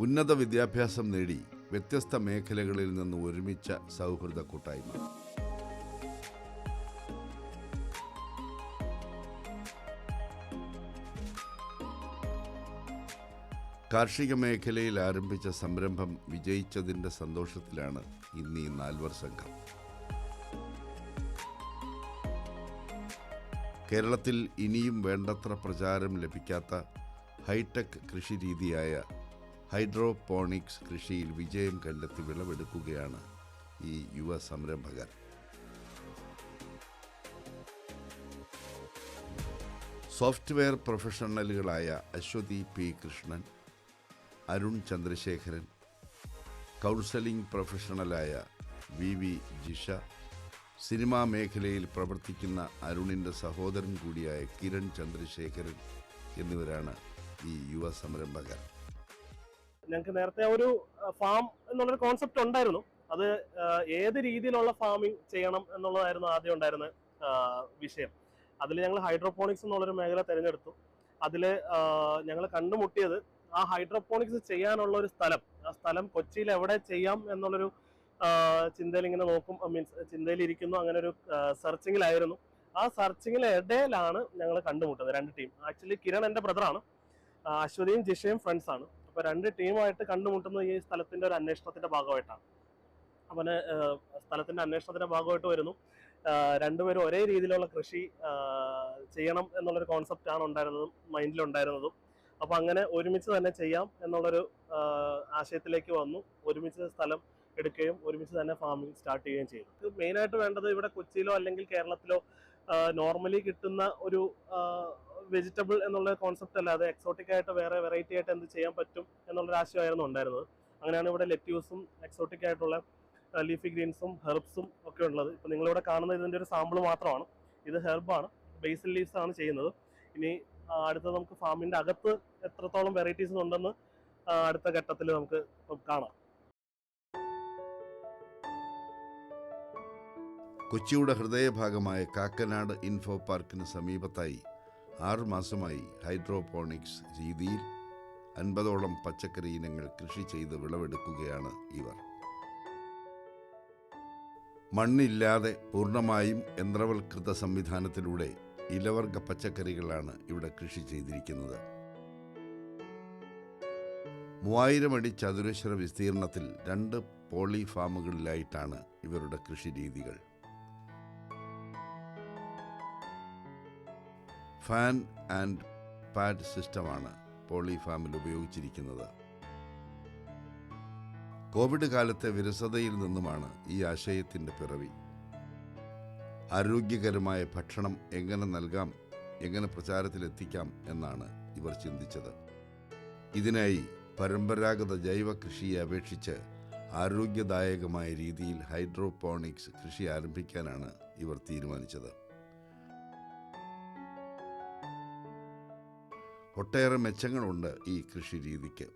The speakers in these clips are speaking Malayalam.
ഉന്നത വിദ്യാഭ്യാസം നേടി വ്യത്യസ്ത മേഖലകളിൽ നിന്ന് ഒരുമിച്ച സൗഹൃദ കൂട്ടായ്മ. കാർഷിക മേഖലയിൽ ആരംഭിച്ച സംരംഭം വിജയിച്ചതിന്റെ സന്തോഷത്തിലാണ് ഇന്ന് ഈ നാൽവർ സംഘം. കേരളത്തിൽ ഇനിയും വേണ്ടത്ര പ്രചാരം ലഭിക്കാത്ത ഹൈടെക് കൃഷി രീതിയായ ഹൈഡ്രോപോണിക്സ് കൃഷിയിൽ വിജയം കണ്ടെത്തി വിളവെടുക്കുകയാണ് ഈ യുവ സംരംഭകർ. സോഫ്റ്റ്വെയർ പ്രൊഫഷണലുകളായ അശ്വതി പി കൃഷ്ണൻ അരുൺ ചന്ദ്രശേഖരൻ കൗൺസലിംഗ് പ്രൊഫഷണലായ വി വി ജിഷ സിനിമാ മേഖലയിൽ പ്രവർത്തിക്കുന്ന അരുണിന്റെ സഹോദരൻ കൂടിയായ കിരൺ ചന്ദ്രശേഖരൻ എന്നിവരാണ് ഈ യുവ സംരംഭകർ. ഞങ്ങൾക്ക് നേരത്തെ ഒരു ഫാം എന്നുള്ളൊരു കോൺസെപ്റ്റ് ഉണ്ടായിരുന്നു. അത് ഏത് രീതിയിലുള്ള ഫാമിംഗ് ചെയ്യണം എന്നുള്ളതായിരുന്നു ആദ്യം ഉണ്ടായിരുന്ന വിഷയം. അതിൽ ഞങ്ങൾ ഹൈഡ്രോപോണിക്സ് എന്നുള്ളൊരു മേഖല തിരഞ്ഞെടുത്തു. അതിൽ ഞങ്ങൾ കണ്ടുമുട്ടിയത് ആ ഹൈഡ്രോപോണിക്സ് ചെയ്യാനുള്ള ഒരു സ്ഥലം. ആ സ്ഥലം കൊച്ചിയിൽ എവിടെ ചെയ്യാം എന്നുള്ളൊരു ചിന്തയിൽ ഇങ്ങനെ നോക്കും. മീൻസ് ചിന്തയിൽ ഇരിക്കുന്നു. അങ്ങനെ ഒരു സെർച്ചിങ്ങിലായിരുന്നു. ആ സെർച്ചിങ്ങിലെ ഇടയിലാണ് ഞങ്ങൾ കണ്ടുമുട്ടുന്നത്. രണ്ട് ടീം. ആക്ച്വലി കിരൺ എന്റെ ബ്രദറാണ്. അശ്വതിയും ജിഷയും ഫ്രണ്ട്സ് ആണ്. അപ്പൊ രണ്ട് ടീമായിട്ട് കണ്ടുമുട്ടുന്നത് ഈ സ്ഥലത്തിന്റെ ഒരു അന്വേഷണത്തിന്റെ ഭാഗമായിട്ടാണ്. അവന് സ്ഥലത്തിന്റെ സ്ഥലത്തിന്റെ അന്വേഷണത്തിന്റെ ഭാഗമായിട്ട് വരുന്നു. രണ്ടുപേരും ഒരേ രീതിയിലുള്ള കൃഷി ചെയ്യണം എന്നുള്ളൊരു കോൺസെപ്റ്റ് ആണ് ഉണ്ടായിരുന്നതും മൈൻഡിലുണ്ടായിരുന്നതും അപ്പൊ അങ്ങനെ ഒരുമിച്ച് തന്നെ ചെയ്യാം എന്നുള്ളൊരു ആശയത്തിലേക്ക് വന്നു. ഒരുമിച്ച് സ്ഥലം എടുക്കുകയും ഒരുമിച്ച് തന്നെ ഫാമിംഗ് സ്റ്റാർട്ട് ചെയ്യുകയും ചെയ്തു. മെയിൻ ആയിട്ട് വേണ്ടത് ഇവിടെ കൊച്ചിയിലോ അല്ലെങ്കിൽ കേരളത്തിലോ നോർമലി കിട്ടുന്ന ഒരു വെജിറ്റബിൾ എന്നുള്ള കോൺസെപ്റ്റ് അല്ലാതെ എക്സോട്ടിക് ആയിട്ട് വേറെ വെറൈറ്റി ആയിട്ട് എന്ത് ചെയ്യാൻ പറ്റും എന്നുള്ള ആശയമായിരുന്നു ഉണ്ടായിരുന്നത്. അങ്ങനെയാണ് ഇവിടെ ലെറ്റ്യൂസും എക്സോട്ടിക് ആയിട്ടുള്ള ലീഫി ഗ്രീൻസും ഹെർബ്സും ഒക്കെ ഉള്ളത്. ഇപ്പൊ നിങ്ങളിവിടെ കാണുന്ന ഇതിന്റെ ഒരു സാമ്പിൾ മാത്രമാണ്. ഇത് ഹെർബാണ് ബേസിൽ ലീവ്സ് ആണ് ചെയ്യുന്നത്. ഇനി അടുത്ത നമുക്ക് ഫാമിന്റെ അകത്ത് എത്രത്തോളം വെറൈറ്റീസ് ഉണ്ടെന്ന് അടുത്ത ഘട്ടത്തിൽ നമുക്ക് കാണാം. കൊച്ചിയുടെ ഹൃദയഭാഗമായ കാക്കനാട് ഇൻഫോ പാർക്കിന് സമീപത്തായി ആറു മാസമായി ഹൈഡ്രോപോണിക്സ് രീതിയിൽ അൻപതോളം പച്ചക്കറി ഇനങ്ങൾ കൃഷി ചെയ്ത് വിളവെടുക്കുകയാണ് ഇവർ. മണ്ണില്ലാതെ പൂർണമായും യന്ത്രവൽകൃത സംവിധാനത്തിലൂടെ ഇലവർഗ പച്ചക്കറികളാണ് ഇവിടെ കൃഷി ചെയ്തിരിക്കുന്നത്. മൂവായിരം അടി ചതുരശ്ര വിസ്തീർണത്തിൽ രണ്ട് പോളി ഫാമുകളിലായിട്ടാണ് ഇവരുടെ കൃഷി രീതികൾ. ഫാൻ ആൻഡ് പാഡ് സിസ്റ്റമാണ് പോളി ഫാമിൽ ഉപയോഗിച്ചിരിക്കുന്നത്. കോവിഡ് കാലത്തെ വിരസതയിൽ നിന്നുമാണ് ഈ ആശയത്തിന്റെ പിറവി. ആരോഗ്യകരമായ ഭക്ഷണം എങ്ങനെ നൽകാം എങ്ങനെ പ്രചാരത്തിലെത്തിക്കാം എന്നാണ് ഇവർ ചിന്തിച്ചത്. ഇതിനായി പരമ്പരാഗത ജൈവ കൃഷിയെ അപേക്ഷിച്ച് ആരോഗ്യദായകമായ രീതിയിൽ ഹൈഡ്രോപോണിക്സ് കൃഷി ആരംഭിക്കാനാണ് ഇവർ തീരുമാനിച്ചത്. ഒട്ടേറെ മെച്ചങ്ങളുണ്ട് ഈ കൃഷി രീതിക്ക്.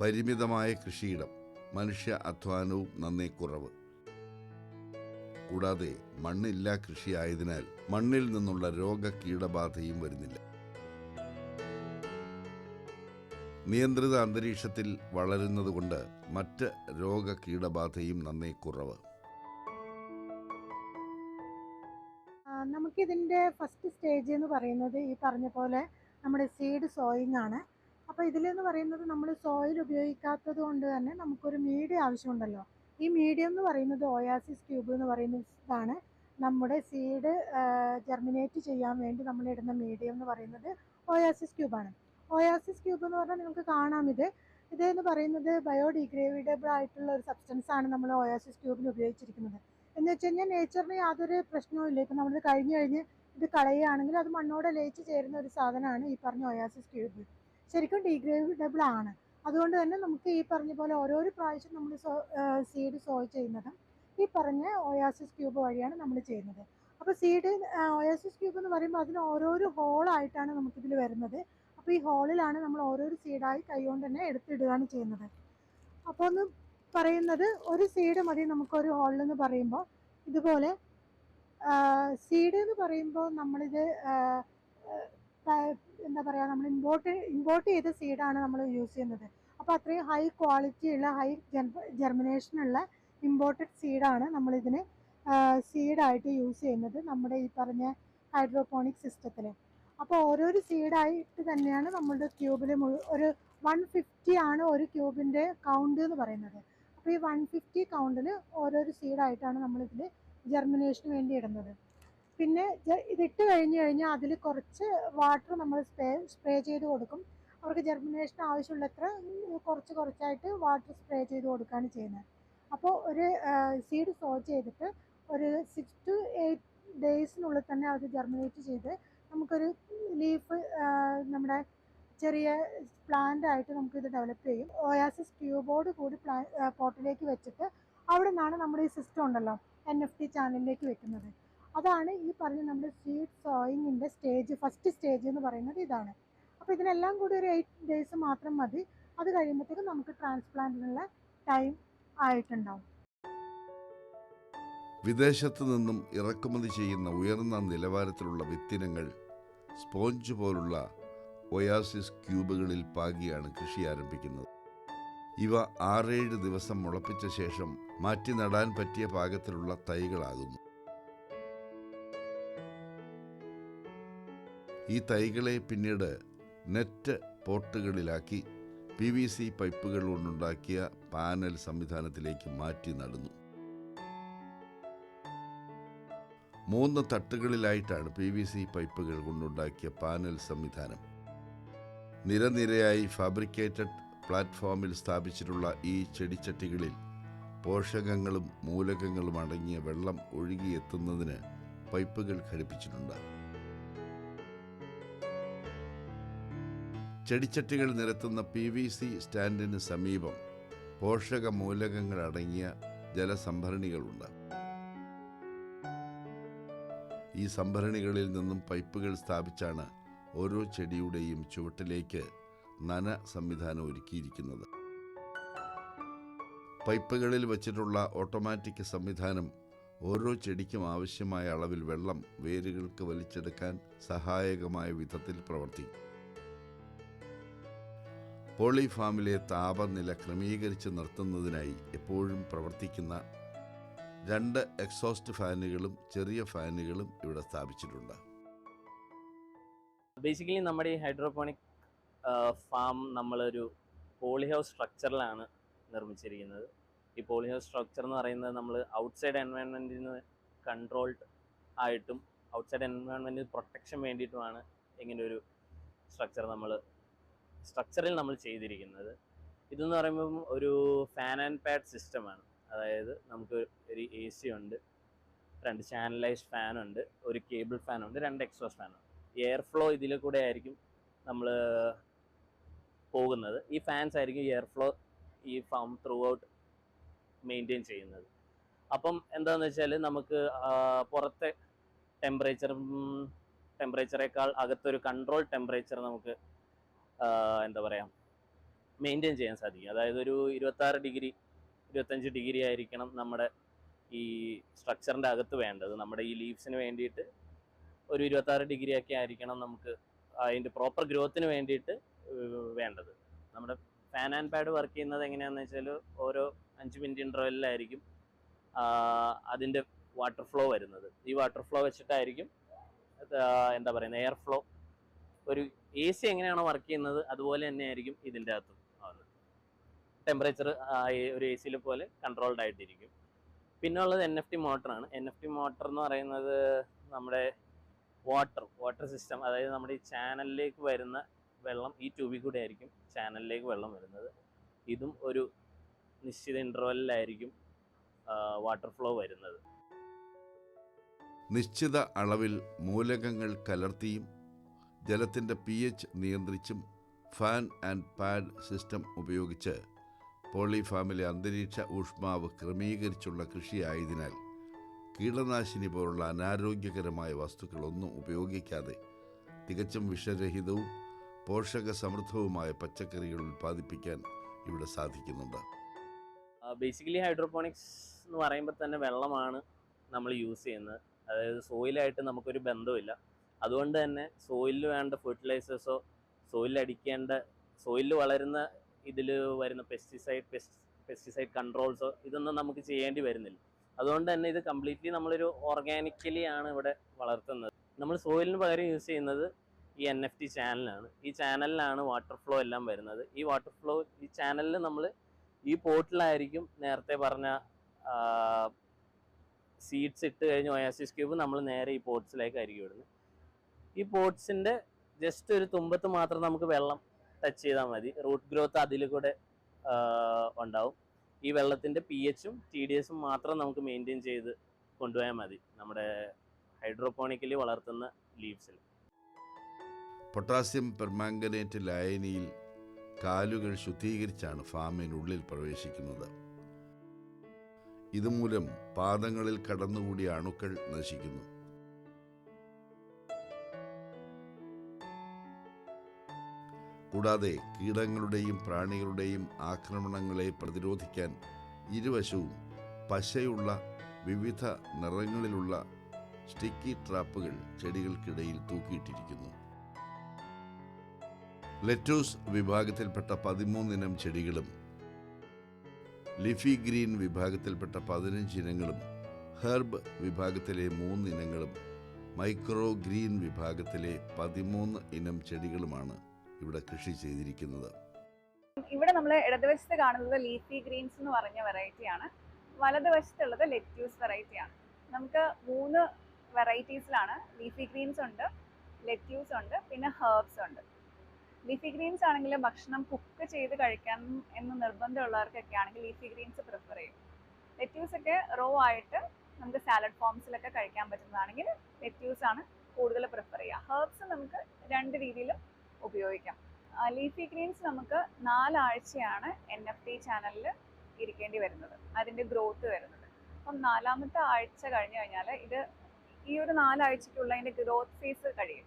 പരിമിതമായ കൃഷിയിടം മനുഷ്യ അധ്വാനവും നന്നേ കുറവ്. കൂടാതെ മണ്ണില്ലാ കൃഷിയായതിനാൽ മണ്ണിൽ നിന്നുള്ള രോഗ കീടബാധയും വരുന്നില്ല. നിയന്ത്രിത അന്തരീക്ഷത്തിൽ വളരുന്നതുകൊണ്ട് മറ്റ് രോഗ കീടബാധയും നന്നേ കുറവ്. നമുക്കിതിന്റെ ഫസ്റ്റ് സ്റ്റേജ് എന്ന് പറയുന്നത് ഈ പറഞ്ഞ പോലെ നമ്മുടെ സീഡ് സോയിങ് ആണ്. അപ്പോൾ ഇതിലെന്ന് പറയുന്നത് നമ്മൾ സോയിൽ ഉപയോഗിക്കാത്തത് കൊണ്ട് തന്നെ നമുക്കൊരു മീഡിയ ആവശ്യമുണ്ടല്ലോ. ഈ മീഡിയം എന്ന് പറയുന്നത് ഓയാസിസ് ക്യൂബ് എന്ന് പറയുന്ന ഇതാണ്. നമ്മുടെ സീഡ് ജെർമിനേറ്റ് ചെയ്യാൻ വേണ്ടി നമ്മൾ ഇടുന്ന മീഡിയം എന്ന് പറയുന്നത് ഒയാസിസ് ക്യൂബാണ് ഓയാസിസ് ക്യൂബ് എന്ന് പറഞ്ഞാൽ നിങ്ങൾക്ക് കാണാം ഇത്. ഇത് എന്ന് പറയുന്നത് ബയോഡിഗ്രേഡബിൾ ആയിട്ടുള്ള ഒരു സബ്സ്റ്റൻസ് ആണ് നമ്മൾ ഓയാസിസ് ക്യൂബിൽ ഉപയോഗിച്ചിരിക്കുന്നത്. എന്ന് വെച്ച് കഴിഞ്ഞാൽ നേച്ചറിന് യാതൊരു പ്രശ്നവും ഇല്ല. ഇപ്പം നമ്മളിത് കഴിഞ്ഞ് കഴിഞ്ഞ് ഇത് കളയുകയാണെങ്കിൽ അത് മണ്ണോടെ ലയിച്ച് ചേരുന്ന ഒരു സാധനമാണ് ഈ പറഞ്ഞ ഓയാസിസ് ക്യൂബ് ശരിക്കും ഡീഗ്രേഡബിൾ ആണ്. അതുകൊണ്ട് തന്നെ നമുക്ക് ഈ പറഞ്ഞ പോലെ ഓരോരോ പ്രാവശ്യം നമ്മൾ സീഡ് സോയ് ചെയ്യുന്നതും ഈ പറഞ്ഞ ഒയാസിസ് ക്യൂബ് വഴിയാണ് നമ്മൾ ചെയ്യുന്നത്. അപ്പോൾ സീഡ് ഒയാസിസ് ക്യൂബ് എന്ന് പറയുമ്പോൾ അതിന് ഓരോരോ ഹോളായിട്ടാണ് നമുക്കിതിൽ വരുന്നത്. അപ്പോൾ ഈ ഹോളിലാണ് നമ്മൾ ഓരോരോ സീഡായി കൈകൊണ്ട് തന്നെ എടുത്തിടുകയാണ് ചെയ്യുന്നത്. അപ്പോൾ ഒന്ന് പറയുന്നത് ഒരു സീഡ് മതി നമുക്കൊരു ഹോളിൽ എന്ന് പറയുമ്പോൾ ഇതുപോലെ സീഡ് എന്ന് പറയുമ്പോൾ നമ്മളിത് എന്താ പറയുക നമ്മൾ ഇമ്പോർട്ട് ഇമ്പോർട്ട് ചെയ്ത സീഡാണ് നമ്മൾ യൂസ് ചെയ്യുന്നത്. അപ്പോൾ അത്രയും ഹൈ ക്വാളിറ്റി ഉള്ള ഹൈ ജെർമിനേഷൻ ഉള്ള ഇമ്പോർട്ടഡ് സീഡാണ് നമ്മളിതിന് സീഡായിട്ട് യൂസ് ചെയ്യുന്നത് നമ്മുടെ ഈ പറഞ്ഞ ഹൈഡ്രോപോണിക് സിസ്റ്റത്തിൽ അപ്പോൾ ഓരോരോ സീഡായിട്ട് തന്നെയാണ് നമ്മളുടെ ക്യൂബിൽ ഒരു വൺ ഫിഫ്റ്റി ആണ് ഒരു ക്യൂബിന്റെ കൗണ്ട് എന്ന് പറയുന്നത്. അപ്പോൾ ഈ വൺ ഫിഫ്റ്റി കൗണ്ടിൽ ഓരോരോ സീഡായിട്ടാണ് നമ്മളിതിൽ ജെർമിനേഷന് വേണ്ടി ഇടുന്നത്. പിന്നെ ഇത് ഇതിട്ട് കഴിഞ്ഞ് കഴിഞ്ഞാൽ അതിൽ കുറച്ച് വാട്ടർ നമ്മൾ സ്പ്രേ സ്പ്രേ ചെയ്ത് കൊടുക്കും. അവർക്ക് ജെർമിനേഷൻ ആവശ്യമുള്ളത്ര കുറച്ച് കുറച്ചായിട്ട് വാട്ടർ സ്പ്രേ ചെയ്ത് കൊടുക്കുകയാണ് ചെയ്യുന്നത്. അപ്പോൾ ഒരു സീഡ് സോ ചെയ്തിട്ട് ഒരു സിക്സ് ടു എയ്റ്റ് ഡേയ്സിനുള്ളിൽ തന്നെ അത് ജെർമിനേറ്റ് ചെയ്ത് നമുക്കൊരു ലീഫ് നമ്മുടെ ചെറിയ പ്ലാന്റ് ആയിട്ട് നമുക്ക് ഇത് ഡെവലപ്പ് ചെയ്യും. ഓയാസിസ് ട്യൂബോട് കൂടി പ്ലാ പോട്ടിലേക്ക് വെച്ചിട്ട് അവിടെ നിന്നാണ് നമ്മുടെ ഈ സിസ്റ്റം ഉണ്ടല്ലോ എൻ എഫ് ടി ചാനലിലേക്ക് വെക്കുന്നത്. അതാണ് ഈ പറഞ്ഞ നമ്മുടെ സീഡ് സോയിങ്ങിന്റെ സ്റ്റേജ് ഫസ്റ്റ് സ്റ്റേജ് എന്ന് പറയുന്നത് ഇതാണ്. അപ്പോൾ ഇതിനെല്ലാം കൂടി ഒരു എയ്റ്റ് ഡേയ്സ് മാത്രം മതി. അത് കഴിയുമ്പോഴത്തേക്കും നമുക്ക് ട്രാൻസ്പ്ലാന്റിനുള്ള ടൈം ആയിട്ടുണ്ടാവും. വിദേശത്തു നിന്നും ഇറക്കുമതി ചെയ്യുന്ന ഉയർന്ന നിലവാരത്തിലുള്ള വിത്തിനങ്ങൾ സ്പോഞ്ച് പോലുള്ള ഒയാസിസ് ക്യൂബുകളിൽ പാകിയാണ് കൃഷി ആരംഭിക്കുന്നത്. ഇവ ആറേഴ് ദിവസം മുളപ്പിച്ച ശേഷം മാറ്റി നടാൻ പറ്റിയ പാകത്തിലുള്ള തൈകളാകുന്നു. ഈ തൈകളെ പിന്നീട് നെറ്റ് പോട്ടുകളിലാക്കി പി വി സി പൈപ്പുകൾ കൊണ്ടുണ്ടാക്കിയ പാനൽ സംവിധാനത്തിലേക്ക് മാറ്റി നടന്നു. മൂന്ന് തട്ടുകളിലായിട്ടാണ് പി വി സി പൈപ്പുകൾ കൊണ്ടുണ്ടാക്കിയ പാനൽ സംവിധാനം. നിരനിരയായി ഫാബ്രിക്കേറ്റഡ് പ്ലാറ്റ്ഫോമിൽ സ്ഥാപിച്ചിട്ടുള്ള ഈ ചെടിച്ചട്ടികളിൽ പോഷകങ്ങളും മൂലകങ്ങളും അടങ്ങിയ വെള്ളം ഒഴുകിയെത്തുന്നതിന് പൈപ്പുകൾ ഘടിപ്പിച്ചിട്ടുണ്ട്. ചെടിച്ചട്ടികൾ നിരത്തുന്ന പി വി സി സ്റ്റാൻഡിന് സമീപം പോഷക മൂലകങ്ങൾ അടങ്ങിയ ജലസംഭരണികളുണ്ട്. ഈ സംഭരണികളിൽ നിന്നും പൈപ്പുകൾ സ്ഥാപിച്ചാണ് ഓരോ ചെടിയുടെയും ചുവട്ടിലേക്ക് നന സംവിധാനം ഒരുക്കിയിരിക്കുന്നത്. പൈപ്പുകളിൽ വച്ചിട്ടുള്ള ഓട്ടോമാറ്റിക് സംവിധാനം ഓരോ ചെടിക്കും ആവശ്യമായ അളവിൽ വെള്ളം വേരുകൾക്ക് വലിച്ചെടുക്കാൻ സഹായകമായ വിധത്തിൽ പ്രവർത്തിക്കും. പോളി ഫാമിലെ താപനില ക്രമീകരിച്ച് നിർത്തുന്നതിനായി എപ്പോഴും പ്രവർത്തിക്കുന്ന രണ്ട് എക്സോസ്റ്റ് ഫാനുകളും ചെറിയ ഫാനുകളും ഇവിടെ സ്ഥാപിച്ചിട്ടുണ്ട്. ബേസിക്കലി നമ്മുടെ ഈ ഹൈഡ്രോപോണിക് ഫാം നമ്മളൊരു പോളി ഹൗസ് സ്ട്രക്ചറിലാണ് നിർമ്മിച്ചിരിക്കുന്നത്. ഈ പോളി ഹൗസ് സ്ട്രക്ചർ എന്ന് പറയുന്നത് നമ്മൾ ഔട്ട്സൈഡ് എൻവയോൺമെന്റിൽ നിന്ന് കൺട്രോൾഡ് ആയിട്ടും ഔട്ട്സൈഡ് എൻവയൺമെന്റിന് പ്രൊട്ടക്ഷൻ വേണ്ടിയിട്ടുമാണ് ഇങ്ങനെ ഒരു സ്ട്രക്ചർ നമ്മൾ സ്ട്രക്ചറിൽ നമ്മൾ ചെയ്തിരിക്കുന്നത്. ഇതെന്ന് പറയുമ്പം ഒരു ഫാൻ ആൻഡ് പാഡ് സിസ്റ്റമാണ് അതായത് നമുക്ക് ഒരു എ സി ഉണ്ട് രണ്ട് ചാനലൈസ്ഡ് ഫാൻ ഉണ്ട് ഒരു കേബിൾ ഫാൻ ഉണ്ട് രണ്ട് എക്സോസ് ഫാൻ ഉണ്ട്. എയർ ഫ്ലോ ഇതിൽ കൂടെ ആയിരിക്കും നമ്മൾ പോകുന്നത്. ഈ ഫാൻസ് ആയിരിക്കും എയർ ഫ്ലോ ഈ ഫാം ത്രൂ ഔട്ട് മെയിന്റെയിൻ ചെയ്യുന്നത്. അപ്പം എന്താണെന്ന് വെച്ചാൽ നമുക്ക് പുറത്തെ ടെമ്പറേച്ചറും ടെമ്പറേച്ചറേക്കാൾ അകത്തൊരു കൺട്രോൾ ടെമ്പറേച്ചർ നമുക്ക് എന്താ പറയുക മെയിന്റെയിൻ ചെയ്യാൻ സാധിക്കും. അതായത് ഒരു ഇരുപത്താറ് ഡിഗ്രി ഇരുപത്തഞ്ച് ഡിഗ്രി ആയിരിക്കണം നമ്മുടെ ഈ സ്ട്രക്ചറിന്റെ അകത്ത് വേണ്ടത്. നമ്മുടെ ഈ ലീവ്സിന് വേണ്ടിയിട്ട് ഒരു ഇരുപത്താറ് ഡിഗ്രി ഒക്കെ ആയിരിക്കണം നമുക്ക് അതിന്റെ പ്രോപ്പർ ഗ്രോത്തിന് വേണ്ടിയിട്ട് വേണ്ടത്. നമ്മുടെ ഫാൻ ആൻഡ് പാഡ് വർക്ക് ചെയ്യുന്നത് എങ്ങനെയാണെന്ന് വെച്ചാൽ ഓരോ അഞ്ച് മിനിറ്റ് ഇന്റർവെല്ലിലായിരിക്കും അതിന്റെ വാട്ടർ ഫ്ലോ വരുന്നത്. ഈ വാട്ടർ ഫ്ലോ വെച്ചിട്ടായിരിക്കും എന്താ പറയുന്നത് എയർ ഫ്ലോ ഒരു എ സി എങ്ങനെയാണോ വർക്ക് ചെയ്യുന്നത് അതുപോലെ തന്നെ ആയിരിക്കും ഇതിന്റെ അകത്തും ആവുന്നത്. ടെമ്പറേച്ചർ ഒരു എ സിയിലെ പോലെ കൺട്രോൾഡ് ആയിട്ടിരിക്കും. പിന്നെ ഉള്ളത് എൻ എഫ് ടി മോട്ടറാണ് എൻ എഫ് ടി മോട്ടർ എന്ന് പറയുന്നത് നമ്മുടെ വാട്ടർ വാട്ടർ സിസ്റ്റം അതായത് നമ്മുടെ ഈ ചാനലിലേക്ക് വരുന്ന വെള്ളം ഈ ട്യൂബിൽ കൂടെ ആയിരിക്കും ചാനലിലേക്ക് വെള്ളം വരുന്നത്. ഇതും ഒരു നിശ്ചിത ഇന്റർവെല്ലിലായിരിക്കും വാട്ടർ ഫ്ലോ വരുന്നത്. നിശ്ചിത അളവിൽ മൂലകങ്ങൾ കലർത്തിയും ജലത്തിന്റെ പി എച്ച് നിയന്ത്രിച്ചും ഫാൻ ആൻഡ് പാഡ് സിസ്റ്റം ഉപയോഗിച്ച് പോളി ഫാമിലെ അന്തരീക്ഷ ഊഷ്മാവ് ക്രമീകരിച്ചുള്ള കൃഷിയായതിനാൽ കീടനാശിനി പോലുള്ള അനാരോഗ്യകരമായ വസ്തുക്കളൊന്നും ഉപയോഗിക്കാതെ തികച്ചും വിഷരഹിതവും പോഷക സമൃദ്ധവുമായ പച്ചക്കറികൾ ഉൽപ്പാദിപ്പിക്കാൻ ഇവിടെ സാധിക്കുന്നുണ്ട്. ബേസിക്കലി ഹൈഡ്രോപോണിക്സ് എന്ന് പറയുമ്പോൾ തന്നെ വെള്ളമാണ് നമ്മൾ യൂസ് ചെയ്യുന്നത്. അതായത് സോയിലായിട്ട് നമുക്കൊരു ബന്ധമില്ല അതുകൊണ്ട് തന്നെ സോയിലിൽ വേണ്ട ഫെർട്ടിലൈസേഴ്സോ സോയിലിൽ അടിക്കേണ്ട സോയിലിൽ വളരുന്ന ഇതിൽ വരുന്ന പെസ്റ്റിസൈഡ് പെസ്റ്റിസൈഡ് കൺട്രോൾസോ ഇതൊന്നും നമുക്ക് ചെയ്യേണ്ടി വരുന്നില്ല. അതുകൊണ്ട് തന്നെ ഇത് കംപ്ലീറ്റ്ലി നമ്മളൊരു ഓർഗാനിക്കലി ആണ് ഇവിടെ വളർത്തുന്നത്. നമ്മൾ സോയിലിന് പകരം യൂസ് ചെയ്യുന്നത് ഈ എൻ എഫ് ടി ചാനലാണ് ഈ ചാനലിലാണ് വാട്ടർ ഫ്ലോ എല്ലാം വരുന്നത്. ഈ വാട്ടർ ഫ്ലോ ഈ ചാനലിൽ നമ്മൾ ഈ പോട്ടിലായിരിക്കും നേരത്തെ പറഞ്ഞ സീഡ്സ് ഇട്ട് കഴിഞ്ഞ് ഒയാസിസ് ക്യൂബ് നമ്മൾ നേരെ ഈ പോട്ട്സിലേക്കായിരിക്കും ഇടുന്നത് ഈ പോർട്സിന്റെ ജസ്റ്റ് ഒരു തുമ്പത്ത് മാത്രം നമുക്ക് വെള്ളം ടച്ച് ചെയ്താൽ മതി. റൂട്ട് ഗ്രോത്ത് അതിൽ കൂടെ ഉണ്ടാവും. ഈ വെള്ളത്തിന്റെ പി എച്ചും ടി ഡി എസും മാത്രം നമുക്ക് മെയിന്റെയിൻ ചെയ്ത് കൊണ്ടുപോയാൽ മതി നമ്മുടെ ഹൈഡ്രോപോണിക്കലി വളർത്തുന്ന ലീവ്സിൽ പൊട്ടാസ്യം പെർമാംഗനേറ്റ് ലായനിയിൽ കാലുകൾ ശുദ്ധീകരിച്ചാണ് ഫാമിനുള്ളിൽ പ്രവേശിക്കുന്നത്. ഇതുമൂലം പാദങ്ങളിൽ കടന്നുകൂടിയ അണുക്കൾ നശിക്കുന്നു. കൂടാതെ കീടങ്ങളുടെയും പ്രാണികളുടെയും ആക്രമണങ്ങളെ പ്രതിരോധിക്കാൻ ഇരുവശവും പശയുള്ള വിവിധ നിറങ്ങളിലുള്ള സ്റ്റിക്കി ട്രാപ്പുകൾ ചെടികൾക്കിടയിൽ തൂക്കിയിട്ടിരിക്കുന്നു. ലെറ്റൂസ് വിഭാഗത്തിൽപ്പെട്ട പതിമൂന്നിനം ചെടികളും ലിഫി ഗ്രീൻ വിഭാഗത്തിൽപ്പെട്ട പതിനഞ്ച് ഇനങ്ങളും ഹെർബ് വിഭാഗത്തിലെ മൂന്ന് ഇനങ്ങളും മൈക്രോ ഗ്രീൻ വിഭാഗത്തിലെ പതിമൂന്ന് ഇനം ചെടികളുമാണ്. ഇവിടെ കൃഷി ചെയ്തിരിക്കുന്നത്? ഇവിടെ നമ്മൾ ഇടതുവശത്ത് കാണുന്നത് ലീഫി ഗ്രീൻസ് എന്ന് പറഞ്ഞ വെറൈറ്റി ആണ്. വലതുവശത്തുള്ളത് ലെറ്റ്യൂസ് വെറൈറ്റി ആണ്. നമുക്ക് മൂന്ന് വെറൈറ്റീസിലാണ് ലീഫി ഗ്രീൻസ് ഉണ്ട് ലെറ്റ്യൂസ് ഉണ്ട് പിന്നെ ഹേർബ്സ് ഉണ്ട്. ലീഫി ഗ്രീൻസ് ആണെങ്കിൽ ഭക്ഷണം കുക്ക് ചെയ്ത് കഴിക്കാൻ എന്ന് നിർബന്ധമുള്ളവർക്കൊക്കെ ആണെങ്കിൽ ലീഫി ഗ്രീൻസ് പ്രിഫർ ചെയ്യും. ലെറ്റ്യൂസ് ഒക്കെ റോ ആയിട്ട് നമുക്ക് സാലഡ് ഫോംസിലൊക്കെ കഴിക്കാൻ പറ്റുന്നതാണെങ്കിൽ ലെറ്റ്യൂസ് ആണ് കൂടുതൽ പ്രിഫർ ചെയ്യുക. ഹേർബ്സ് നമുക്ക് രണ്ട് രീതിയിലും ഉപയോഗിക്കാം. ലീഫി ഗ്രീൻസ് നമുക്ക് നാലാഴ്ചയാണ് എൻ എഫ് ടി ചാനലിൽ ഇരിക്കേണ്ടി വരുന്നത്. അതിന്റെ ഗ്രോത്ത് വരുന്നത്. അപ്പം നാലാമത്തെ ആഴ്ച കഴിഞ്ഞു കഴിഞ്ഞാൽ ഇത് ഈ ഒരു നാലാഴ്ചയ്ക്കുള്ള അതിന്റെ ഗ്രോത്ത് ഫേസ് കഴിയും.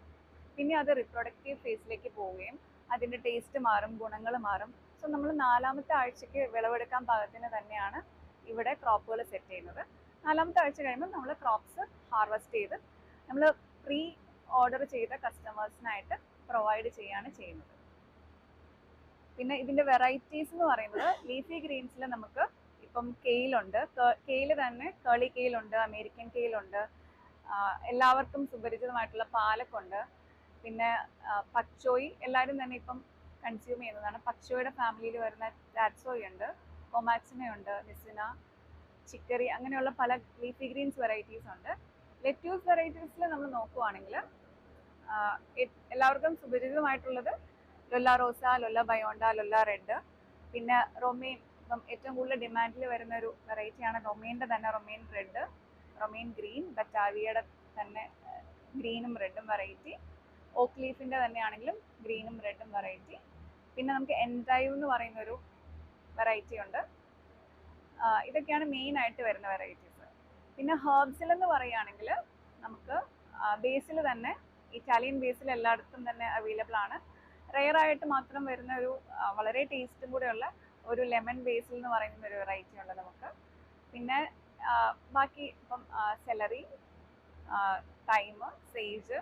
പിന്നെ അത് റിപ്രൊഡക്റ്റീവ് ഫേസിലേക്ക് പോവുകയും അതിന്റെ ടേസ്റ്റ് മാറും ഗുണങ്ങൾ മാറും. സോ നമ്മൾ നാലാമത്തെ ആഴ്ചയ്ക്ക് വിളവെടുക്കാൻ പാകത്തിന് തന്നെയാണ് ഇവിടെ ക്രോപ്പുകൾ സെറ്റ് ചെയ്യുന്നത്. നാലാമത്തെ ആഴ്ച കഴിയുമ്പോൾ നമ്മൾ ക്രോപ്സ് ഹാർവെസ്റ്റ് ചെയ്ത് നമ്മൾ പ്രീ ഓർഡർ ചെയ്ത കസ്റ്റമേഴ്സിനായിട്ട് പ്രൊവൈഡ് ചെയ്യാണ് ചെയ്യുന്നത്. പിന്നെ ഇതിന്റെ വെറൈറ്റീസ് എന്ന് പറയുന്നത് ലീഫി ഗ്രീൻസിൽ നമുക്ക് ഇപ്പം കെയിലുണ്ട് കെയിൽ തന്നെ കേളി കെയിലുണ്ട് അമേരിക്കൻ കെയിലുണ്ട് എല്ലാവർക്കും സുപരിചിതമായിട്ടുള്ള പാലക്കുണ്ട് പിന്നെ പച്ചോയി എല്ലാവരും തന്നെ ഇപ്പം കൺസ്യൂം ചെയ്യുന്നതാണ്. പച്ചോയുടെ ഫാമിലിയിൽ വരുന്ന ടാറ്റ്സോയി ഉണ്ട് കൊമാക്സിന ഉണ്ട് നിസിന ചിക്കറി അങ്ങനെയുള്ള പല ലീഫി ഗ്രീൻസ് വെറൈറ്റീസ് ഉണ്ട്. ലെറ്റ്യൂസ് വെറൈറ്റീസിൽ നമ്മൾ നോക്കുവാണെങ്കിൽ എല്ലാവർക്കും സുപരിചിതമായിട്ടുള്ളത് ലൊല്ല റോസ ലൊല്ല ബയോണ്ട ലൊല്ല റെഡ്. പിന്നെ റൊമീൻ ഇപ്പം ഏറ്റവും കൂടുതൽ ഡിമാൻഡിൽ വരുന്ന ഒരു വെറൈറ്റിയാണ് റൊമീന്റെ തന്നെ റൊമീൻ റെഡ് റൊമീൻ ഗ്രീൻ ബറ്റാവിയയുടെ തന്നെ ഗ്രീനും റെഡും വെറൈറ്റി. ഓക്ക് ലീഫിന്റെ തന്നെയാണെങ്കിലും ഗ്രീനും റെഡും വെറൈറ്റി. പിന്നെ നമുക്ക് എൻഡൈവ് എന്ന് പറയുന്നൊരു വെറൈറ്റി ഉണ്ട്. ഇതൊക്കെയാണ് മെയിൻ ആയിട്ട് വരുന്ന വെറൈറ്റീസ്. പിന്നെ ഹേർബ്സിൽ എന്ന് പറയുകയാണെങ്കിൽ നമുക്ക് ബേസിൽ തന്നെ ഇറ്റാലിയൻ ബേസിൽ എല്ലായിടത്തും തന്നെ അവൈലബിൾ ആണ്. റെയർ ആയിട്ട് മാത്രം വരുന്ന ഒരു വളരെ ടേസ്റ്റും കൂടെയുള്ള ഒരു ലെമൺ ബേസിൽ എന്ന് പറയുന്ന ഒരു വെറൈറ്റി ഉണ്ട് നമുക്ക്. പിന്നെ ബാക്കി ഇപ്പം സെലറി തൈമ് സേജ്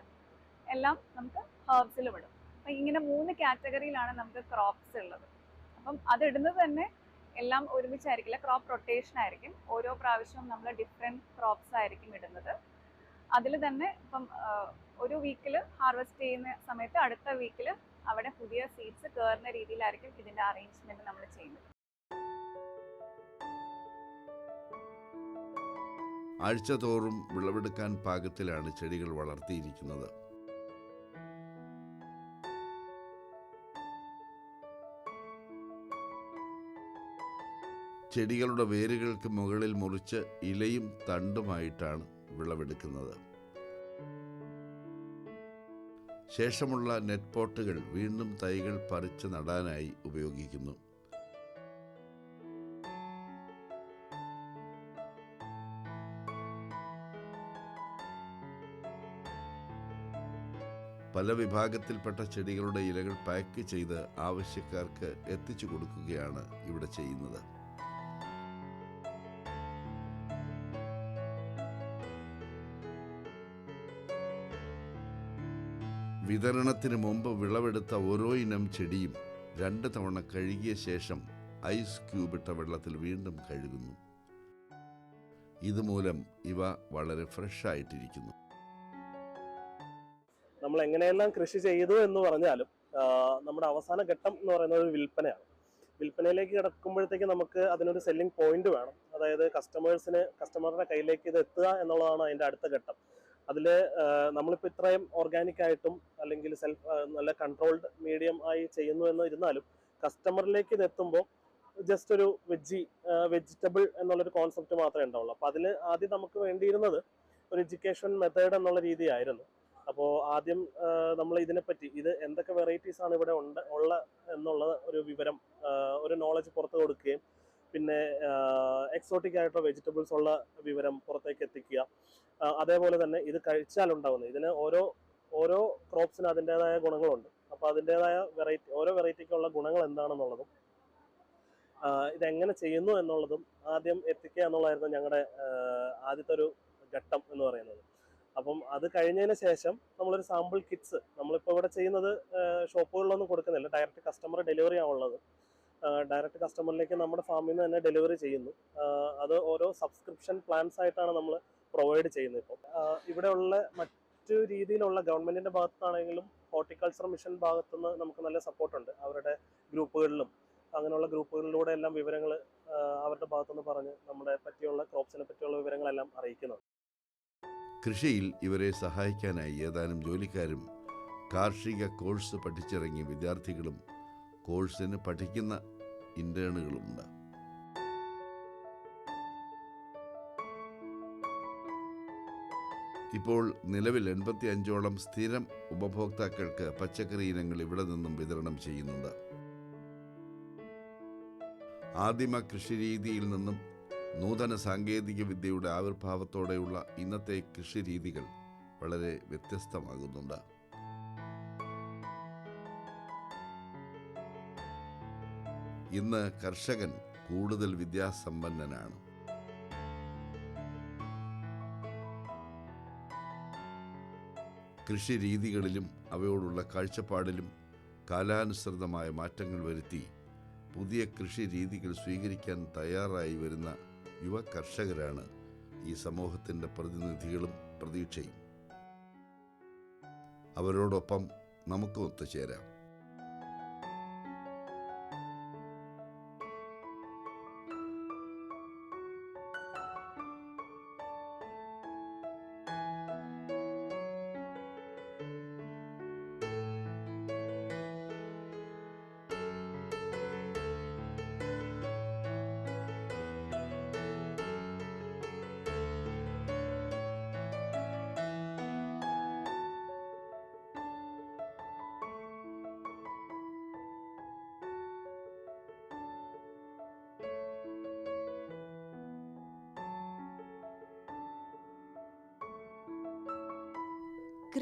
എല്ലാം നമുക്ക് ഹേർബ്സിൽ വിടും അപ്പം ഇങ്ങനെ മൂന്ന് കാറ്റഗറിയിലാണ് നമുക്ക് ക്രോപ്സ് ഉള്ളത്. അപ്പം അതിടുന്നത് തന്നെ എല്ലാം ഒരുമിച്ചായിരിക്കില്ല. ക്രോപ്പ് റൊട്ടേഷൻ ആയിരിക്കും. ഓരോ പ്രാവശ്യവും നമ്മൾ ഡിഫറെന്റ് ക്രോപ്സ് ആയിരിക്കും ഇടുന്നത്. അതിൽ തന്നെ ഇപ്പം ഒരു വീക്കിൽ ഹാർവെസ്റ്റ് ചെയ്യുന്ന സമയത്ത് അടുത്ത വീക്കിൽ അവിടെ പുതിയ സീഡ്സ് കയറുന്ന രീതിയിലായിരിക്കും ഇതിന്റെ അറേഞ്ച്മെന്റ് നമ്മൾ ചെയ്യുന്നത്. ആഴ്ച തോറും വിളവെടുക്കാൻ പാകത്തിലാണ് ചെടികൾ വളർത്തിയിരിക്കുന്നത്. ചെടികളുടെ വേരുകൾക്ക് മുകളിൽ മുറിച്ച് ഇലയും തണ്ടുമായിട്ടാണ് വിളവെടുക്കുന്നത്. ശേഷമുള്ള നെറ്റ് പോട്ടുകൾ വീണ്ടും തൈകൾ പറിച്ച് നടാനായി ഉപയോഗിക്കുന്നു. പല വിഭാഗത്തിൽപ്പെട്ട ചെടികളുടെ ഇലകൾ പാക്ക് ചെയ്ത് ആവശ്യക്കാർക്ക് എത്തിച്ചു കൊടുക്കുകയാണ് ഇവിടെ ചെയ്യുന്നത്. വിതരണത്തിന് മുമ്പ് വിളവെടുത്ത ഓരോ ഇനം ചെടിയും രണ്ട് തവണ കഴുകിയ ശേഷം ഐസ് ക്യൂബ് ഇട്ട വെള്ളത്തിൽ വീണ്ടും കഴുകുന്നു. ഇതുമൂലം ഇവ വളരെ ഫ്രഷ് ആയിട്ടിരിക്കുന്നു നമ്മൾ എങ്ങനെയെല്ലാം കൃഷി ചെയ്തു എന്ന് പറഞ്ഞാലും നമ്മുടെ അവസാന ഘട്ടം എന്ന് പറയുന്നത് ഒരു വിൽപ്പനയാണ്. വിൽപ്പനയിലേക്ക് കിടക്കുമ്പോഴത്തേക്ക് നമുക്ക് അതിനൊരു സെല്ലിംഗ് പോയിന്റ് വേണം. അതായത് കസ്റ്റമേഴ്സിന് കസ്റ്റമറുടെ കയ്യിലേക്ക് ഇത് എത്തുക എന്നുള്ളതാണ് അതിന്റെ അടുത്ത ഘട്ടം. അതിൽ നമ്മളിപ്പോൾ ഇത്രയും ഓർഗാനിക് ആയിട്ടും അല്ലെങ്കിൽ സെൽഫ് നല്ല കൺട്രോൾഡ് മീഡിയം ആയി ചെയ്യുന്നു എന്ന് ഇരുന്നാലും കസ്റ്റമറിലേക്ക് ഇത് എത്തുമ്പോൾ ജസ്റ്റ് ഒരു വെജി വെജിറ്റബിൾ എന്നുള്ളൊരു കോൺസെപ്റ്റ് മാത്രമേ ഉണ്ടാവുള്ളൂ. അപ്പോൾ അതിൽ ആദ്യം നമുക്ക് വേണ്ടിയിരുന്നത് ഒരു എഡ്യൂക്കേഷൻ മെത്തേഡ് എന്നുള്ള രീതിയായിരുന്നു. അപ്പോൾ ആദ്യം നമ്മൾ ഇതിനെപ്പറ്റി ഇത് എന്തൊക്കെ വെറൈറ്റീസ് ആണ് ഇവിടെ ഉണ്ട് ഉള്ള എന്നുള്ള ഒരു വിവരം ഒരു നോളജ് പുറത്തു കൊടുക്കുകയും പിന്നെ എക്സോട്ടിക് ആയിട്ടുള്ള വെജിറ്റബിൾസ് ഉള്ള വിവരം പുറത്തേക്ക് എത്തിക്കുക. അതേപോലെ തന്നെ ഇത് കഴിച്ചാൽ ഉണ്ടാവുന്നത്. ഇതിന് ഓരോ ഓരോ ക്രോപ്സിന് അതിന്റെതായ ഗുണങ്ങളുണ്ട്. അപ്പോൾ അതിന്റെതായ വെറൈറ്റി ഓരോ വെറൈറ്റിക്കുള്ള ഗുണങ്ങൾ എന്താണെന്നുള്ളതും ഇതെങ്ങനെ ചെയ്യുന്നു എന്നുള്ളതും ആദ്യം എത്തിക്കുക എന്നുള്ളതായിരുന്നു ഞങ്ങളുടെ ആദ്യത്തെ ഒരു ഘട്ടം എന്ന് പറയുന്നത്. അപ്പം അത് കഴിഞ്ഞതിന് ശേഷം നമ്മളൊരു സാമ്പിൾ കിറ്റ്സ് നമ്മളിപ്പോൾ ഇവിടെ ചെയ്യുന്നത് ഷോപ്പുകളിലൊന്നും കൊടുക്കുന്നില്ല. ഡയറക്റ്റ് കസ്റ്റമർ ഡെലിവറി ആണുള്ളത്. ഡയറക്റ്റ് കസ്റ്റമറിലേക്ക് നമ്മുടെ ഫാമിൽ നിന്ന് തന്നെ ഡെലിവറി ചെയ്യുന്നു. അത് ഓരോ സബ്സ്ക്രിപ്ഷൻ പ്ലാൻസ് ആയിട്ടാണ് നമ്മൾ പ്രൊവൈഡ് ചെയ്യുന്നത് ഇപ്പം. ഇവിടെയുള്ള മറ്റു രീതിയിലുള്ള ഗവൺമെന്റിന്റെ ഭാഗത്താണെങ്കിലും ഹോർട്ടിക്കൾച്ചർ മിഷൻ ഭാഗത്തുനിന്ന് നമുക്ക് നല്ല സപ്പോർട്ടുണ്ട് അവരുടെ ഗ്രൂപ്പുകളിലും അങ്ങനെയുള്ള ഗ്രൂപ്പുകളിലൂടെ എല്ലാം വിവരങ്ങൾ അവരുടെ ഭാഗത്തുനിന്ന് പറഞ്ഞ് നമ്മുടെ പറ്റിയുള്ള ക്രോപ്സിനെ പറ്റിയുള്ള വിവരങ്ങളെല്ലാം അറിയിക്കുന്നുണ്ട് കൃഷിയിൽ ഇവരെ സഹായിക്കാനായി ഏതാനും ജോലിക്കാരും കാർഷിക കോഴ്സ് പഠിച്ചിറങ്ങിയ വിദ്യാർത്ഥികളും കോഴ്സിന് പഠിക്കുന്ന ഇന്റേണുകളുമുണ്ട് ഇപ്പോൾ നിലവിൽ എൺപത്തി അഞ്ചോളം സ്ഥിരം ഉപഭോക്താക്കൾക്ക് പച്ചക്കറി ഇനങ്ങൾ ഇവിടെ നിന്നും വിതരണം ചെയ്യുന്നുണ്ട്. ആദിമ കൃഷിരീതിയിൽ നിന്നും നൂതന സാങ്കേതിക വിദ്യയുടെ ആവിർഭാവത്തോടെയുള്ള ഇന്നത്തെ കൃഷിരീതികൾ വളരെ വ്യത്യസ്തമാകുന്നുണ്ട്. ഇന്ന് കർഷകൻ കൂടുതൽ വിദ്യാസമ്പന്നനാണ്. കൃഷി രീതികളിലും അവയോടുള്ള കാഴ്ചപ്പാടിലും കാലാനുസൃതമായ മാറ്റങ്ങൾ വരുത്തി പുതിയ കൃഷി രീതികൾ സ്വീകരിക്കാൻ തയ്യാറായി വരുന്ന യുവ കർഷകരാണ് ഈ സമൂഹത്തിന്റെ പ്രതിനിധികളും പ്രതീക്ഷയും. അവരോടൊപ്പം നമുക്കും ഒത്തുചേരാം